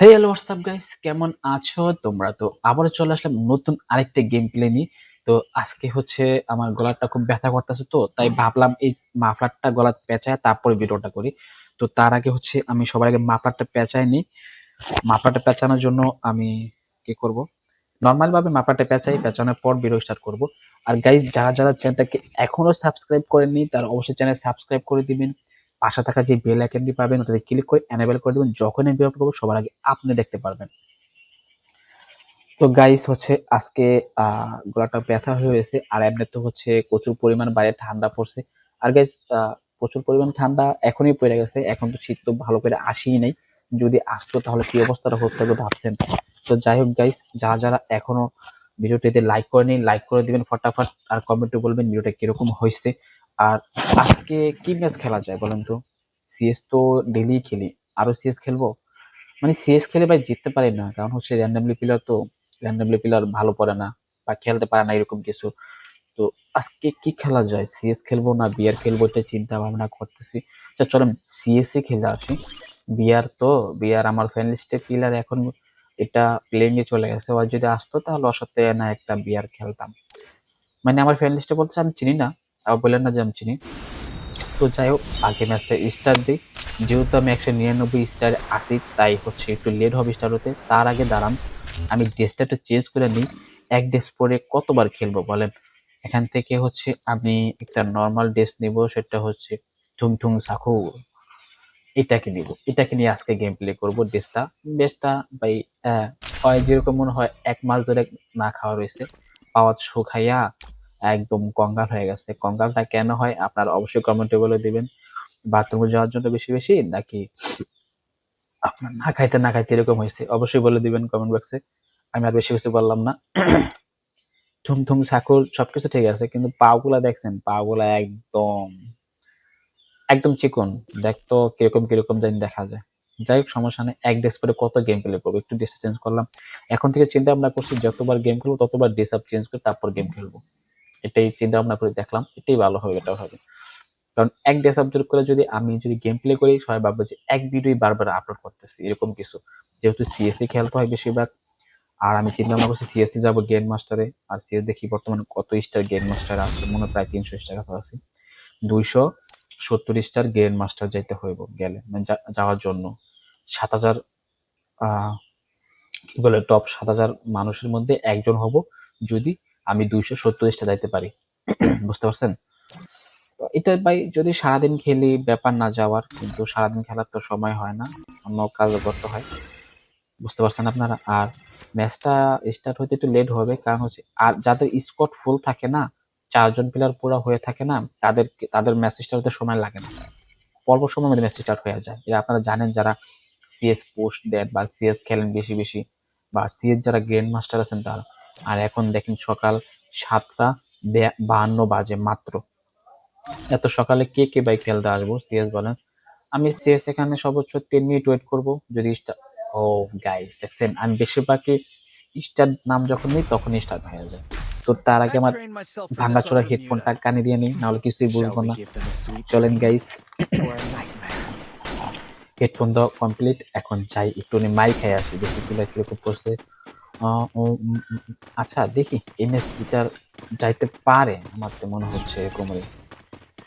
হে hello WhatsApp guys কেমন আছো তোমরা? তো আবারও চলে আসলাম নতুন আরেকটা গেম প্লে নিয়ে। তো আজকে হচ্ছে আমার গলাটা খুব ব্যথা করতেছে তো, তাই ভাবলাম এই মাফলারটা গলা পেঁচায় তারপরে ভিডিওটা করি। তো তার আগে হচ্ছে আমি সবার আগে মাফলারটা পেঁচাই নিই। মাফলারটা পেঁচানোর জন্য আমি কি করব? নর্মাল ভাবে মাফলারটা পেঁচাই, পেঁচানোর পর ভিডিও স্টার্ট করব। আর গাইস যারা যারা চ্যানেলটাকে এখনও সাবস্ক্রাইব করেননি, তারা অবশ্যই চ্যানেল সাবস্ক্রাইব করে দিবেন। পাশে থাকা যে বেল আইকনটি পাবেন, ওটাতে ক্লিক করে এনেবল করে দেবেন। যখন আমি ভিডিও করব, সবার আগে আপনি দেখতে পারবেন। তো গাইস হচ্ছে আজকে গলাটা ব্যথা হয়ে গেছে, আর এমনি তো হচ্ছে প্রচুর পরিমাণ বাইরে ঠান্ডা পড়ছে। আর গাইস প্রচুর পরিমাণ ঠান্ডা এখনই পড়ে গেছে, এখন তো শীত তো ভালো করে আসেই নাই। যদি আসতো তাহলে কি অবস্থাটা হতে হবে ভাবছেন। তো যাই হোক গাইস যারা যারা এখনও ভিডিওটিতে লাইক করেনি লাইক করে দিবেন ফটাফট, আর কমেন্টে বলবেন ভিডিওটা কীরকম হয়েছে। আর আজকে কি ম্যাচ খেলা যায় বলেন তো? সিএস তো ডেলি খেলি। আরও সিএস খেলব? মানে সিএস খেলে ভাই জিততে পারি না। কারণ হচ্ছে র্যান্ডামলি প্লেয়ার তো র্যান্ডামলি প্লেয়ার ভালো পড়ে না বা খেলতে পারে না এরকম কিছু। তো আজকে কি খেলা যায়? সিএস খেলব না? বিয়ার খেলব এটা চিন্তা ভাবনা করতেছি। আচ্ছা চলেন সিএস এ খেলে আসি। বিয়ার তো বিয়ার আমার ফ্রেন্ড লিস্টে প্লেয়ার এখন এটা প্লেইং এ চলে গেছে। আর যদি আসতো তাহলে ওর না একটা বিয়ার খেলতাম। মানে আমার ফ্রেন্ড লিস্টে বলছে আমি চিনি না। আবার বললেন না যে আমি চিনি। তো যাই হোক আগে ম্যাচটা স্টার দিই। যেহেতু আমি একশো নিরানব্বই স্টার আসি তাই হচ্ছে একটু লেট হবে স্টার হতে। তার আগে দাঁড়ান আমি ড্রেসটা একটু চেঞ্জ করে নিই। এক ড্রেস পরে কতবার খেলব বলেন? এখান থেকে হচ্ছে আমি একটা নর্মাল ড্রেস নিব সেটা হচ্ছে ঠুং ঠুং সাখু। এটাকে নিব। এটাকে নিয়ে আজকে গেম প্লে করব ড্রেসটা ড্রেসটা আহ, হয় যেরকম মনে হয় এক মাস ধরে না খাওয়া রয়েছে। পাওয়া শুকাইয়া একদম কঙ্গাল হয়ে গেছে। কঙ্গালটা কেন হয় আপনারা অবশ্যই কমেন্টে বলে দিবেন। বাথরুমে যাওয়ার জন্য বেশি বেশি নাকি আপনার না খাইতে না খাইতে এরকম হয়েছে? অবশ্যই বলে দিবেন কমেন্ট বক্সে আমি আর বেশি কিছু বললাম না। ঠুম ঠুম সাকুর সবকিছু ঠিক আছে, কিন্তু পাগুলা দেখছেন পাগুলা একদম একদম চিকন। দেখতো কীরকম কীরকম জানি দেখা যায়। যাই হোক, সমস্যা নেই। এক ড্রেস পরে কত গেম প্লে করব? একটু ড্রেস চেঞ্জ করলাম। এখন থেকে চিন্তা ভাবনা করছি, যতবার গেম খেলব, ততবার আপ চেঞ্জ করে তারপর গেম খেলব। এটাই চিন্তা ভাবনা করে দেখলাম, এটাই ভালো হবে এটা হবে। কারণ এক ডে সাবজেক্ট করে যদি আমি যদি গেম প্লে করি, সবাই ভাববে যে এক ভিডিওই বারবার আপলোড করতেছি, এরকম কিছু। যেহেতু সিএসসি খেলতে হয় বেশিরভাগ। আর আমি চিন্তা ভাবনা করছি সিএসসি যাব গেম মাস্টারে আর সিএস দেখি বর্তমানে কত স্টার গেম মাস্টার আছে, মনে হয় প্রায় তিনশো স্টার কাছাকাছি। দুইশো সত্তর স্টার গেম মাস্টার যাইতে হইব গেলে মানে যাওয়ার জন্য। সাত হাজার কি বলে টপ সাত হাজার মানুষের মধ্যে একজন হব। যদি আমি দুইশো সত্তর স্টার যাইতে পারি। বুঝতে পারছেন? এটা ভাই, যদি সারাদিন খেলি, ব্যাপার না যাওয়ার, কিন্তু সারাদিন খেলার তো সময় হয় না, অন্য কাজ করতে হয়। বুঝতে পারছেন আপনারা? আর ম্যাচটা স্টার্ট হতে একটু লেট হবে, কারণ হচ্ছে, আর যাদের স্কোয়াড ফুল থাকে না, চারজন প্লেয়ার পুরো হয়ে থাকে না তাদের তাদের ম্যাচ স্টার্ট হতে সময় লাগে না। অল্প সময় মধ্যে ম্যাচ স্টার্ট হয়ে যায়। এটা আপনারা জানেন, যারা সিএস পোস্ট দেন বা সিএস খেলেন বেশি বেশি, বা সিএস যারা গ্র্যান্ড মাস্টার আছেন তারা। আর এখন দেখেন সকাল সাতটা বাহান্ন বাজে মাত্র। এত সকালে কে কে বাই খেলতে আসব? সিএস বলেন। আমি সিএস এখানে সর্বোচ্চ তিন মিনিট ওয়েট করব। যদি স্টার ও গাইস দেখছেন আমি বেশিরভাগই স্টার নাম যখন নিই তখনই স্টার্ট হয়ে যায়। তো তার আগে আমার ভাঙাচোরা হেডফোনটা কানে দিয়ে নিই নাহলে কিছুই বুঝব না। চলেন গাইস হেডফোন তো কমপ্লিট এখন যাই একটু মাই খাই আসি দেখি কীরকম করছে আচ্ছা দেখি এমএস গিটার যাইতে পারে, আমার তো মনে হচ্ছে এরকমই।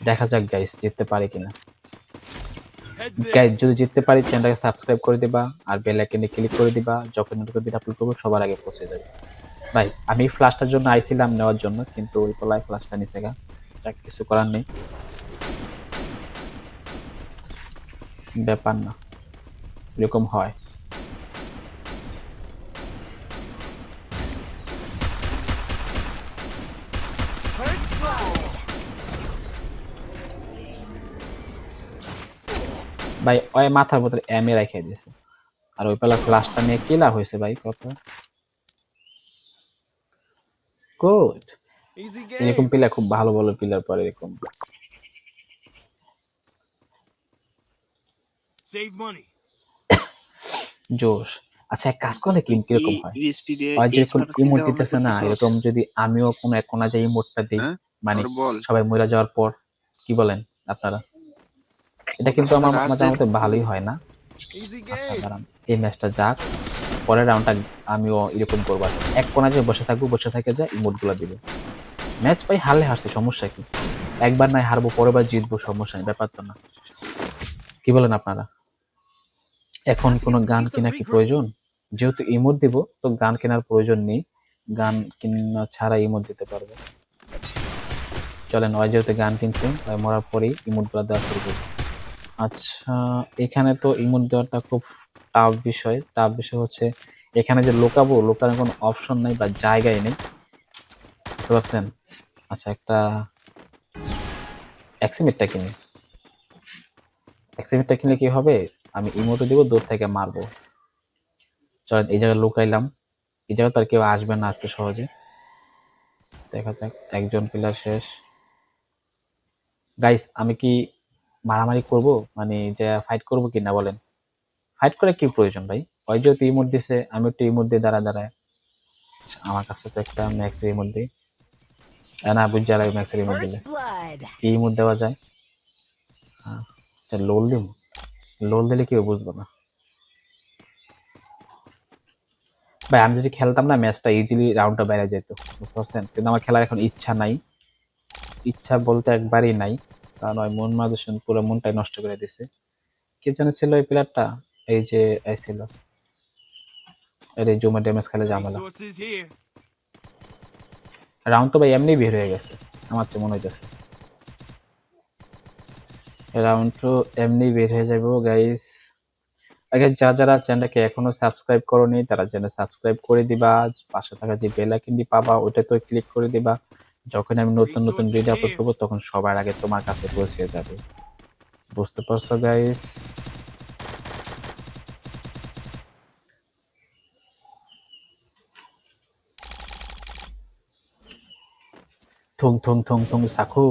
দেখা যাক গাইস জিততে পারে কিনা। গাইস যদি জিততে পারি চ্যানেলটাকে সাবস্ক্রাইব করে দিবা, আর বেল আইকনে ক্লিক করে দিবা, যখন ভিডিও আপলোড করব, সবার আগে পৌঁছে যাবে। ভাই, আমি ফ্লাশটার জন্য আইছিলাম নেওয়ার জন্য, কিন্তু ওই পলায় ফ্লাশটা নিচে গা। যাক, কিছু করার নেই। ব্যাপার না, এরকম হয়। ভাই ওই মাথার ভিতরে এম এ রেখে দিয়েছে আর ওই পেলা ফ্লাশটা নিয়ে কি লাভ হয়েছে ভাই কত? গুড এরকম পিলার খুব ভালো ভালো পিলার পরে এরকম। Save money. জোশ। আচ্ছা এক কাজ করলে কি কীরকম হয়? আর ইমোট দিতে দিতেছে না এরকম যদি আমিও কোনো এক কোনা যাই ইমোটটা দিই হ্যাঁ? মানে সবাই মরে যাওয়ার পর কি বলেন আপনারা? এটা কিন্তু আমার মধ্যে ভালোই হয় না। আচ্ছা এই ম্যাচটা যাক। পরের রাউন্ডটা আমিও এরকম করব। কি। এক কোনা যে বসে থাকব বসে থাকে যা ইমোটগুলো দিব। ম্যাচ ভাই হারলে হারছি সমস্যা কি? একবার নাই হারবো পরের বার জিতবো সমস্যা নেই ব্যাপার তো না। কি বলেন আপনারা? এখন কোনো গান কেনা কি প্রয়োজন? যেহেতু ইমোট দিব তো গান কেনার প্রয়োজন নেই। গান কিনা ছাড়া ইমোট দিতে পারব। চলেন ওই যেহেতু গান কিনছেন মরার পরেই ইমোটগুলো দেওয়া শুরু করব। আচ্ছা এখানে তো ইমোট দেওয়াটা খুব টাফ বিষয়। টাফ বিষয় হচ্ছে, এখানে যে লোকাবো, লোকানোর কোনো অপশন নেই বা জায়গাই নেই। বুঝতে পারছেন? আচ্ছা একটা এক্সিমিটটা কিনি। এক্সিমিটটা কিনলে কি হবে? আমি ইমোটে দিব, দূর থেকে মারবো। চলেন, এই জায়গায় লুকাইলাম। এই জায়গায় তো আর কেউ আসবে না এত সহজে। দেখা যাক, একজন প্লেয়ার শেষ। গাইস আমি কি মারামারি করব মানে যে ফাইট করব কি না বলেন। ফাইট করে কি প্রয়োজন ভাই? ওই যেহেতু ইমোট দিছে আমি একটু ইমোট দিয়ে দাঁড়া দাঁড়ায়। আচ্ছা, আমার কাছে তো একটা ম্যাক্সের ইমোট দিই না বুঝ যারা ম্যাক্সের ইমোট দিলে। কি ইমোট দেওয়া যায়? লোল দিব। লোল দিলে কেউ বুঝব না। ভাই আমি যদি খেলতাম না ম্যাচটা ইজিলি রাউন্ডটা বাইরে যেত বুঝতে পারছেন? কিন্তু আমার খেলার এখন ইচ্ছা নাই। ইচ্ছা বলতে একবারই নাই। কারণ ওই মন মাদুসন পুরো মনটাই নষ্ট করে দিছে। কে যেন ছিল ওই প্লেয়ারটা এই যে এই ছিল। এই জুমা ড্যামেজ খেলে ঝামেলা। রাউন্ড তো ভাই এমনি বের হয়ে গেছে। আমার তো মনে হইতেছে। রাউন্ড তো এমনি বের হয়ে যাব গাইস আগে যা যারা চ্যানেলটাকে এখনও সাবস্ক্রাইব করোনি তারা চ্যানেল সাবস্ক্রাইব করে দিবা। পাশে থাকা যে বেল আইকনটি পাবা ওটা তো ক্লিক করে দিবা। যখন আমি নতুন নতুন ভিডিও আপলোড করব তখন সবার আগে তোমার কাছে পৌঁছে যাবে। বুঝতে পারছ গাইস থুং থুং থুং থুং সাকু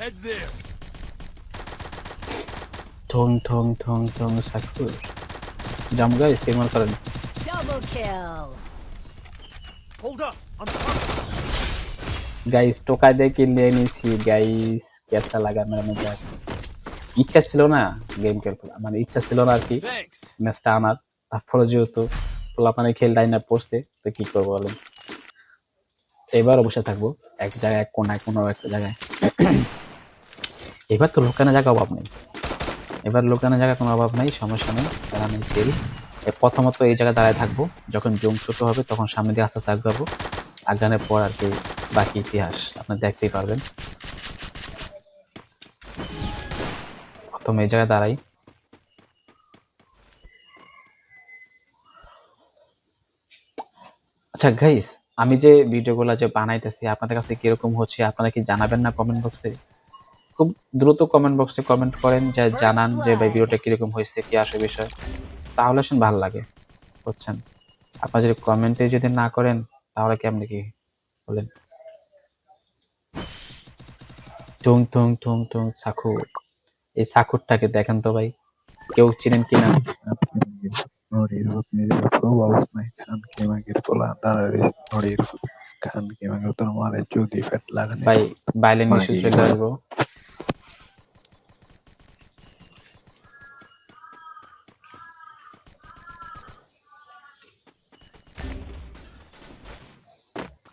Head there. থুং থুং থুং থুং সাকু জাম গাইস কেমন করেন। Double kill. Hold up. I'm coming. Guys টোকা দিয়ে কিনে নিয়েছি। গাইস কেসা লাগা মেরা মজা। ইচ্ছা ছিল না গেম খেলতে। মানে ইচ্ছা ছিল না আর কি। ম্যাচটা আনার। তারপরে যেহেতু পোলাপানে খেল ডাইনা পড়ছে তো কি করব বলেন? এবারও বসে থাকব। এক জায়গায় কোনায় কোনো একটা জায়গায়। এবার তো লুকানো জায়গা অভাব নেই। এবার লুকানো জায়গা কোনো অভাব নেই, সমস্যা নেই। তারা আমি খেল প্রথমত এই জায়গায় দাঁড়ায় থাকব। যখন জুম ছোট হবে, তখন সামনে দিয়ে আস্তে আস্তে আগাবো। আগানোর পর আর কি বাকি ইতিহাস আপনার দেখতেই পারবেন। প্রথম এই জায়গায় দাঁড়াই। আচ্ছা গাইস আমি যে ভিডিওগুলো যে বানাইতেছি, আপনাদের কাছে কীরকম হচ্ছে, আপনারা কি জানাবেন না কমেন্ট বক্সে খুব দ্রুত কমেন্ট বক্সে কমেন্ট করেন যে জানান যে ভাই ভিডিওটা কীরকম হয়েছে কি আসে বিষয়। তাহলে শুন ভালো লাগে বুঝছেন? আপনারা যদি কমেন্টে যদি না করেন তাহলে কেমনে কি বলেন? টুং টুং টুং টুং সাকুর এই সাকুরটাকে দেখেন তো ভাই কেউ চিনেন কিনা? Norir Rodríguez Probaus নাই। খান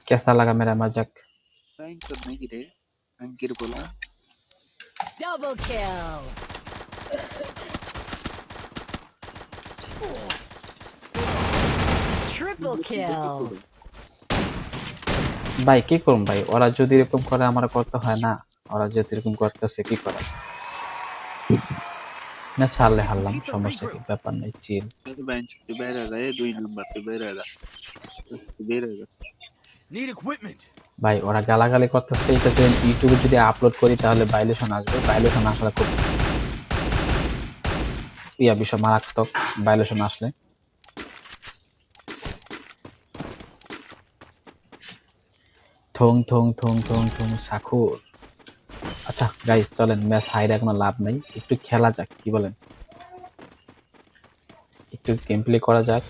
कैसा लगा मेरा मजाक ভয়ঙ্কর নাকি রে ভয়ঙ্কর বলা Double kill. Triple kill. ভাই কি করুন ভাই ওরা যদি এরকম করে আমার করতে হয় না ওরা যদি এরকম করতেছে কি করে না ছাড়লে হারলাম সমস্যা কি ব্যাপার নেই চিল বেঞ্চ বেড়ে যায় দুই নাম্বার তো বেড়ে যায় বেড়ে যায় Need equipment. ভাই, ওরা গালাগালি করতেছে এটা যদি ইউটিউবে যদি আপলোড করি তাহলে ভাইলেশন আসবে। ভাইলেশন আসলে খুব ইয়া বিষয়, মারাত্মক ভাইলেশন আসলে। থং থং থং থং থং সাকুর আচ্ছা গাইস চলেন, ম্যাচ হাইরে কোনো লাভ নাই। একটু খেলা যাক, কি বলেন? একটু গেম প্লে করা যাক।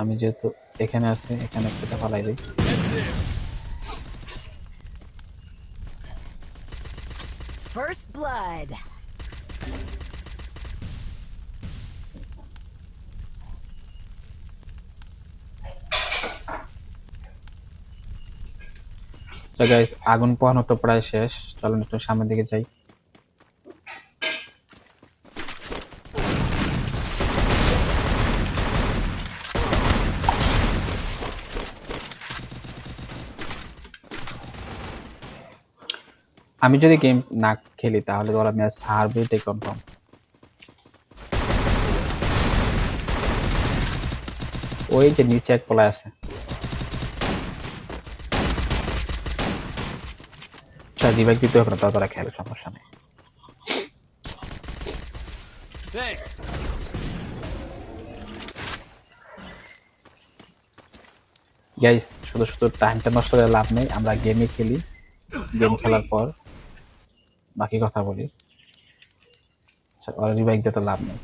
আমি যেহেতু এখানে আছি, এখানে একটা ফালাই দিই. First blood. তো গাইস আগুন পোহানো তো প্রায় শেষ চলুন একটু সামনের দিকে যাই আমি যদি গেম না খেলি, তাহলে ওরা ম্যাচ হারবে এটাই কনফার্ম ওই যে নিচে এক পলায় আছে। আচ্ছা রিভাইভ দিতে হবে না তারা খেলে, সমস্যা নেই। গাইস শুধু শুধু টাইমটা নষ্ট করে লাভ নেই, আমরা গেমে খেলি। গেম খেলার পর। বাকি কথা বলি। আচ্ছা ওরা রিভাইভ দিতে লাভ নেই।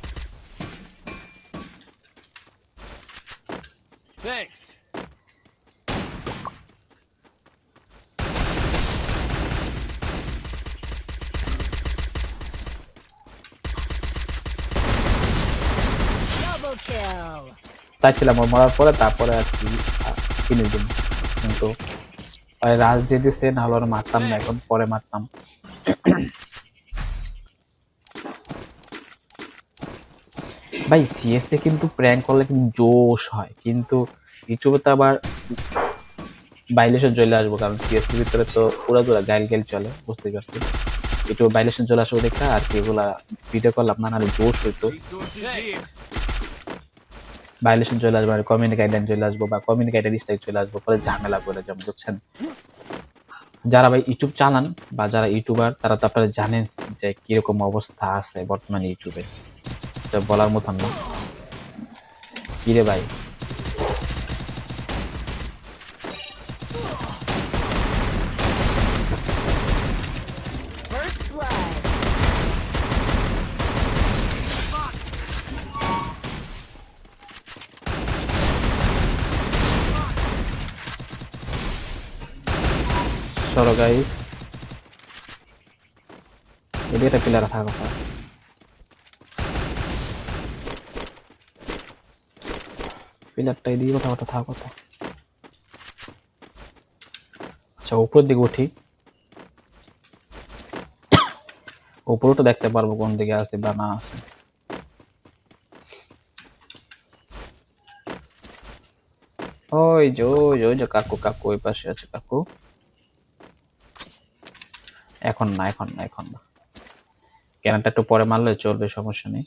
Thanks. Double চাইছিলাম ওর মরার পরে তারপরে আর কি কিনে দিন কিন্তু রাজ দিয়ে দিছে না হলে মারতাম না এখন পরে মারতাম। ভাই সিএস এ কিন্তু প্র্যাঙ্ক করলে কিন্তু জোশ হয়। কিন্তু ইউটিউবে তো আবার ভাইলেশন চলে আসব, কারণ সিএস এর ভিতরে তো পুরো পুরো গাইল গাইল চলে বুঝতে পারছি। ইউটিউবে ভাইলেশন চলে আসব দেখা আর কি এগুলা ভিডিও কল না নাহলে জোশ হইতো। ভাইলেশন চলে আসব আর কমিউনিটি গাইডলাইন চলে আসব বা কমিউনিটি গাইডলাইন স্ট্রাইক চলে আসব, পরে ঝামেলা করে যেমন বুঝছেন? যারা ভাই ইউটিউব চালান বা যারা ইউটিউবার, তারা তো আপনারা জানেন যে কীরকম অবস্থা আছে বর্তমানে ইউটিউবে। বলার মতন না। কিরে ভাই? সরো গাইস এদিকে একটা প্লেয়ার থাকার কথা প্লেয়ারটা এদিকে কথা কথা থাকার কথা আচ্ছা উপরের দিকে উঠি উপরেও তো দেখতে পারব কোন দিকে আছে বা না আছে ওই যে ওই যে ওই যে কাকু কাকু ওই পাশে আছে কাকু এখন না এখন না এখন না। ক্যানারটা একটু পরে মারলে চলবে, সমস্যা নেই।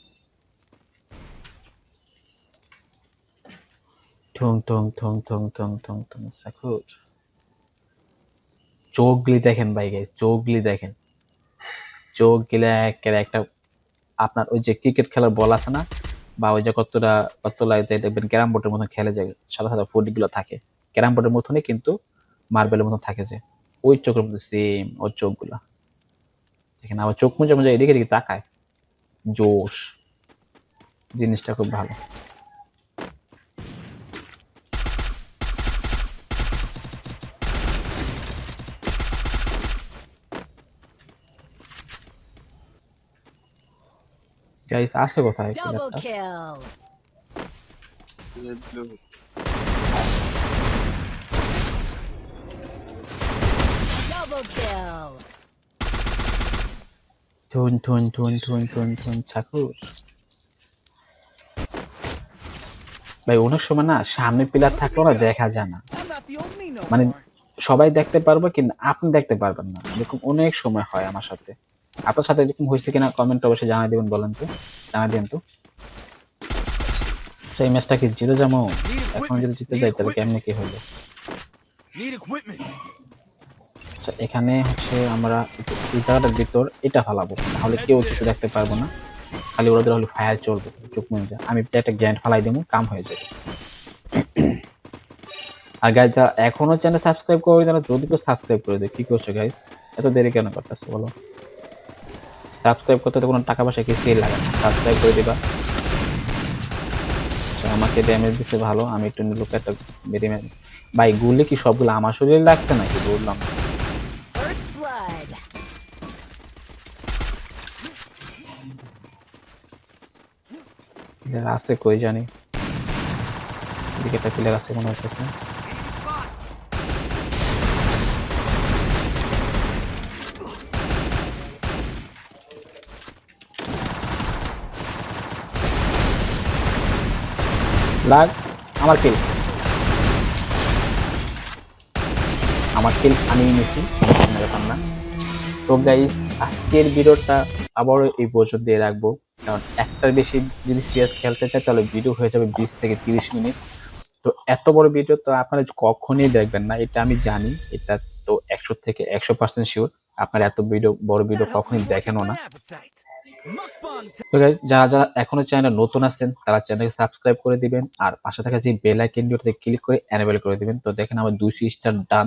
ঠুং ঠুং ঠুং ঠুং ঠুং ঠুং ঠুং, সাকুর। চোখগুলি দেখেন ভাই গাইস চোখগুলি দেখেন। চোখ গিলে একটা আপনার ওই যে ক্রিকেট খেলার বল আছে না, বা ওই যে কতটা কতটা দেখবেন ক্যারাম বোর্ডের মতন খেলে যায়, সাদা সাদা ফুটগুলো থাকে। ক্যারাম বোর্ডের মতনই কিন্তু মার্বেলের মতন থাকে যে, ওই চোখের মতো সেম ওর চোখগুলা। দেখেন আবার চোখ মুজে মুজে এদিকে এদিকে তাকায় জোশ জিনিসটা খুব ভালো গাইস আছে কোথায় Double প্লেয়ারটা? kill. Double kill. ঠুন ঠুন ঠুন ঠুন ঠুন ঠুন ছাকুর ভাই, অনেক সময় না সামনে পিলার থাকলেও না দেখা যায় না। মানে. সবাই দেখতে পারবে কিন্তু আপনি দেখতে পারবেন না। এরকম অনেক সময় হয় আমার সাথে। আপনার সাথে এরকম হয়েছে কিনা কমেন্ট অবশ্যই জানাই দিবেন, বলেন তো। জানাই দিবেন তো। সেই ম্যাচটা কি জিতে যাব? এখন যদি জিতে যাই, তাহলে কেমনে কি equipment. আচ্ছা এখানে হচ্ছে আমরা এই জায়গাটার ভিতর এটা ফালাবো। তাহলে কেউ কিছু দেখতে পারব না। খালি ওরা হলে ফায়ার চলবে চোখ মুঞ্জা আমি একটা গ্যান্ড ফালাই দেবো, কাম হয়ে যাবে। আর গাইজ যারা এখনও চ্যানেল সাবস্ক্রাইব করে তারা যদি তো সাবস্ক্রাইব করে দেয়, কি করছ গাইজ এত দেরি কেন করতেছো বলো? সাবস্ক্রাইব করতে তো কোনো টাকা পয়সা কিছুই লাগে না। সাবস্ক্রাইব করে দিবা। তো আমাকে ড্যামেজ দিছে ভালো, আমি একটু লোক একটা ভাই, গুলি কি সবগুলো আমার শরীরে লাগছে নাকি? বললাম। আছে, কই জানি। এদিকে প্লেয়ার আছে মনে হচ্ছে লাগ, আমার কিল আমার কিল আমি নিয়েছি না। তো গাইস আজকের ভিডিওটা আবারও এই পর্যন্ত দিয়ে রাখব। কারণ একটার বেশি যদি সিরিয়াস খেলতে চাই তাহলে ভিডিও হয়ে যাবে বিশ থেকে তিরিশ মিনিট। তো এত বড় ভিডিও তো আপনারা কখনই দেখবেন না, এটা আমি জানি। এটা তো একশো থেকে একশো পার্সেন্ট শিওর আপনারা এত ভিডিও বড় ভিডিও কখনই দেখেনও না. তো যারা যারা এখনও চ্যানেলে নতুন আছেন তারা চ্যানেলকে সাবস্ক্রাইব করে দিবেন আর পাশে থাকা যে বেল আইকনটিতে ক্লিক করে এনেবল করে দিবেন। তো দেখেন আমার দুশো স্টার ডান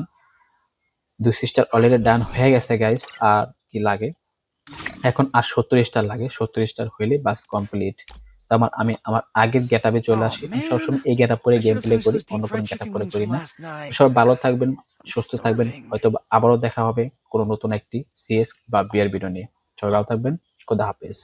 দুশো স্টার অলরেডি ডান হয়ে গেছে গাইজ আর কি লাগে? এখন আর সত্তর স্টার লাগে সত্তর স্টার হইলে বাস কমপ্লিট তো আমার আমি আমার আগের গেটআপে চলে আসি। সবসময় এই গেটআপ করে গেম প্লে করি অন্য কোনো গেটআপ করে করি না। সব ভালো থাকবেন সুস্থ থাকবেন হয়তো আবারও দেখা হবে কোনো নতুন একটি সিএস বা বিআর ভিডিও নিয়ে। সবাই ভালো থাকবেন খোদা হাফেজ।